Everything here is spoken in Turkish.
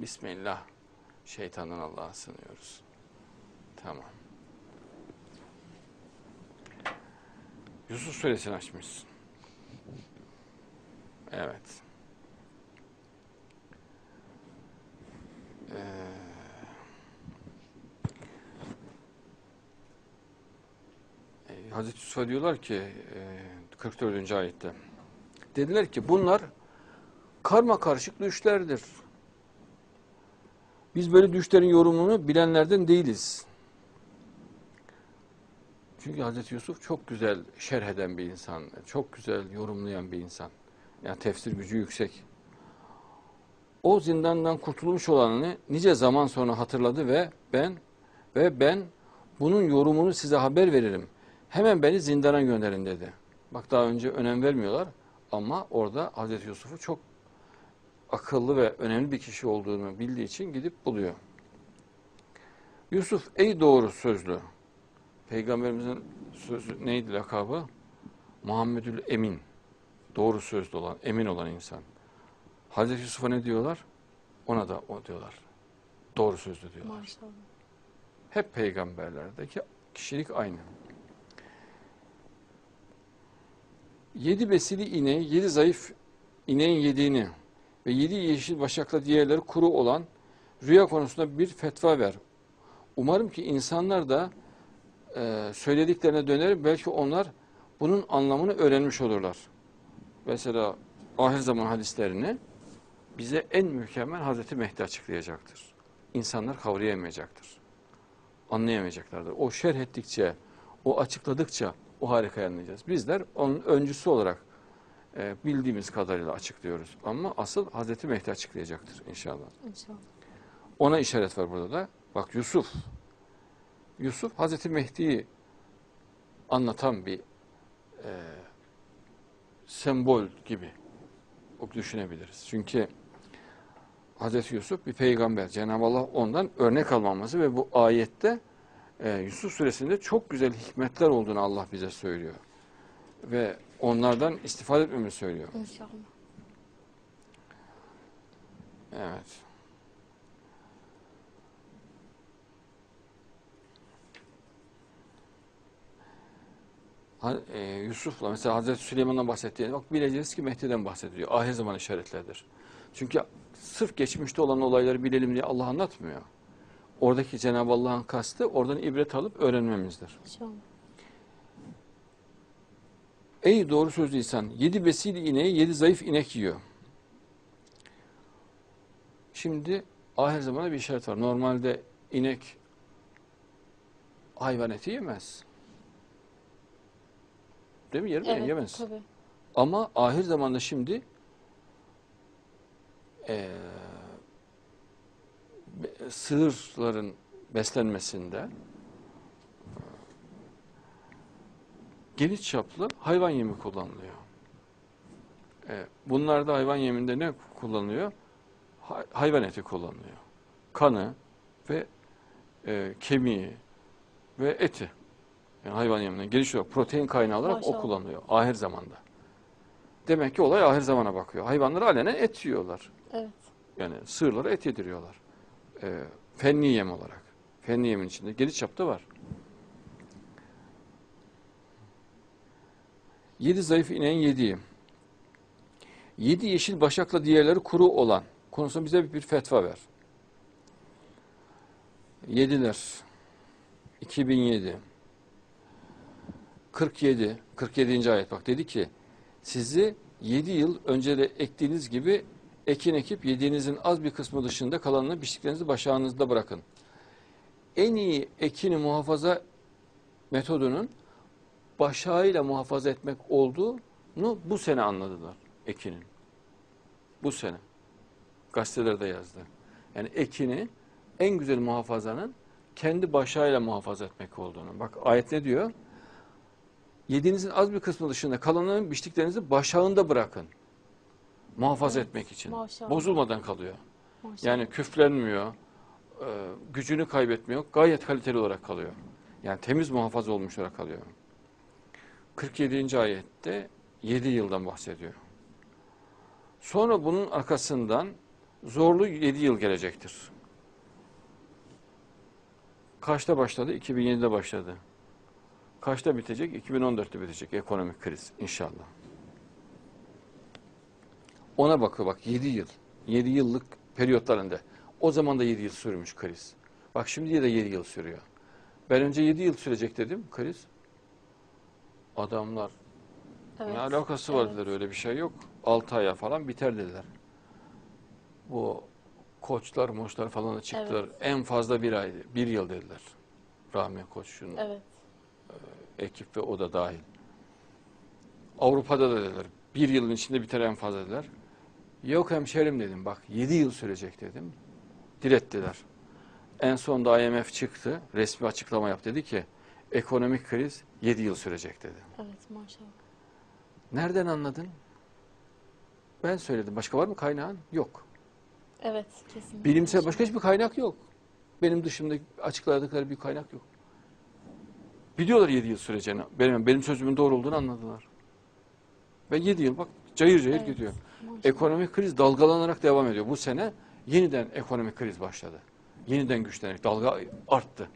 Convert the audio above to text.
Bismillah. Şeytandan Allah'a sığınıyoruz. Tamam. Yusuf suresini açmışsın. Evet. Ee, e, Hazreti Yusuf'a diyorlar ki e, 44. ayette dediler ki bunlar karma karışık düşlerdir. Biz böyle düşlerin yorumunu bilenlerden değiliz. Çünkü Hazreti Yusuf çok güzel şerh eden bir insan, çok güzel yorumlayan bir insan. Yani tefsir gücü yüksek. O zindandan kurtulmuş olanını nice zaman sonra hatırladı ve ben ve ben bunun yorumunu size haber veririm. Hemen beni zindana gönderin dedi. Bak daha önce önem vermiyorlar ama orada Hazreti Yusuf'u çok akıllı ve önemli bir kişi olduğunu bildiği için gidip buluyor. Yusuf ey doğru sözlü. Peygamberimizin sözü neydi lakabı? Muhammedül Emin. Doğru sözlü olan, emin olan insan. Hazreti Yusuf'a ne diyorlar? Ona da o diyorlar. Doğru sözlü diyorlar. Maşallah. Hep peygamberlerdeki kişilik aynı. Yedi besili ineği, yedi zayıf ineğin yediğini ve yedi yeşil başakla diğerleri kuru olan rüya konusunda bir fetva ver. Umarım ki insanlar da e, söylediklerine döner. Belki onlar bunun anlamını öğrenmiş olurlar. Mesela ahir zaman hadislerini bize en mükemmel Hazreti Mehdi açıklayacaktır. İnsanlar kavrayamayacaktır. Anlayamayacaklardır. O şerh ettikçe, o açıkladıkça o harikayı anlayacağız. Bizler onun öncüsü olarak e, bildiğimiz kadarıyla açıklıyoruz. Ama asıl Hazreti Mehdi açıklayacaktır inşallah. İnşallah. Ona işaret var burada da. Bak Yusuf. Yusuf Hazreti Mehdi'yi anlatan bir e, sembol gibi düşünebiliriz. Çünkü Hazreti Yusuf bir peygamber. Cenab-ı Allah ondan örnek almamızı ve bu ayette e, Yusuf suresinde çok güzel hikmetler olduğunu Allah bize söylüyor. Ve onlardan istifade etmemizi söylüyor. İnşallah. Evet. E, Yusuf'la mesela Hazreti Süleyman'dan bahsettiğinde bak bileceğiz ki Mehdi'den bahsediyor. Ahir zaman işaretlerdir. Çünkü sırf geçmişte olan olayları bilelim diye Allah anlatmıyor. Oradaki Cenab-ı Allah'ın kastı oradan ibret alıp öğrenmemizdir. İnşallah. Ey doğru sözlü insan, yedi besil ineği yedi zayıf inek yiyor. Şimdi ahir zamana bir işaret var. Normalde inek hayvan eti yemez. Değil mi? Yer mi? Evet, Yemez. tabii. Ama ahir zamanda şimdi be- sığırların beslenmesinde geniş çaplı hayvan yemi kullanılıyor. E, bunlarda hayvan yeminde ne kullanılıyor? Ha- hayvan eti kullanılıyor. Kanı ve e, kemiği ve eti. Yani hayvan yeminden geniş olarak protein kaynağı olarak o Maşallah. kullanılıyor ahir zamanda. Demek ki olay ahir zamana bakıyor. Hayvanlar alenen et yiyorlar. Evet. Yani sığırlara et yediriyorlar. E, fenli yem olarak. Fenli yemin içinde geniş çapta var. Yedi zayıf ineğin yediği. Yedi yeşil başakla diğerleri kuru olan konusunda bize bir fetva ver. Yediler. 2007. 47. 47. ayet bak dedi ki sizi 7 yıl önce de ektiğiniz gibi ekin ekip yediğinizin az bir kısmı dışında kalanını biçtiklerinizi başağınızda bırakın. En iyi ekini muhafaza metodunun başağıyla muhafaza etmek olduğunu bu sene anladılar ekinin. Bu sene. Gazetelerde yazdı. Yani ekini en güzel muhafazanın kendi başağıyla muhafaza etmek olduğunu. Bak ayet ne diyor? Yediğinizin az bir kısmı dışında kalanını biçtiklerinizi başağında bırakın. Muhafaza Evet, etmek için. maşallah. Bozulmadan kalıyor. Maşallah. Yani küflenmiyor, e, gücünü kaybetmiyor, gayet kaliteli olarak kalıyor. Yani temiz muhafaza olmuş olarak kalıyor. 47. ayette 7 yıldan bahsediyor. Sonra bunun arkasından Zorlu 7 yıl gelecektir. Kaçta başladı? 2007'de başladı. Kaçta bitecek? 2014'te bitecek ekonomik kriz inşallah. Ona bakıyor bak 7 yıl. 7 yıllık periyotlarında. O zaman da 7 yıl sürmüş kriz. Bak şimdi de 7 yıl sürüyor. Ben önce 7 yıl sürecek dedim kriz. Adamlar Evet. ne alakası var evet. dediler öyle bir şey yok. 6 aya falan biter dediler. Bu koçlar moçlar falan da çıktılar. Evet. En fazla bir ay, bir yıl dediler. Rahmi Koç'un Evet. ekip ve o da dahil. Avrupa'da da dediler. Bir yılın içinde biter en fazla dediler. Yok hemşerim dedim bak 7 yıl sürecek dedim. Direttiler. En sonunda IMF çıktı. Resmi açıklama yaptı. Dedi ki ekonomik kriz 7 yıl sürecek dedi. Evet maşallah. Nereden anladın? Ben söyledim. Başka var mı kaynağın? Yok. Evet kesinlikle. Bilimsel başka hiçbir kaynak yok. Benim dışımda açıkladıkları bir kaynak yok. Biliyorlar 7 yıl süreceğini. Benim, benim sözümün doğru olduğunu anladılar. Ve 7 yıl bak cayır cayır Evet, gidiyor. maşallah. Ekonomik kriz dalgalanarak devam ediyor. Bu sene yeniden ekonomik kriz başladı. Yeniden güçlenerek dalga arttı.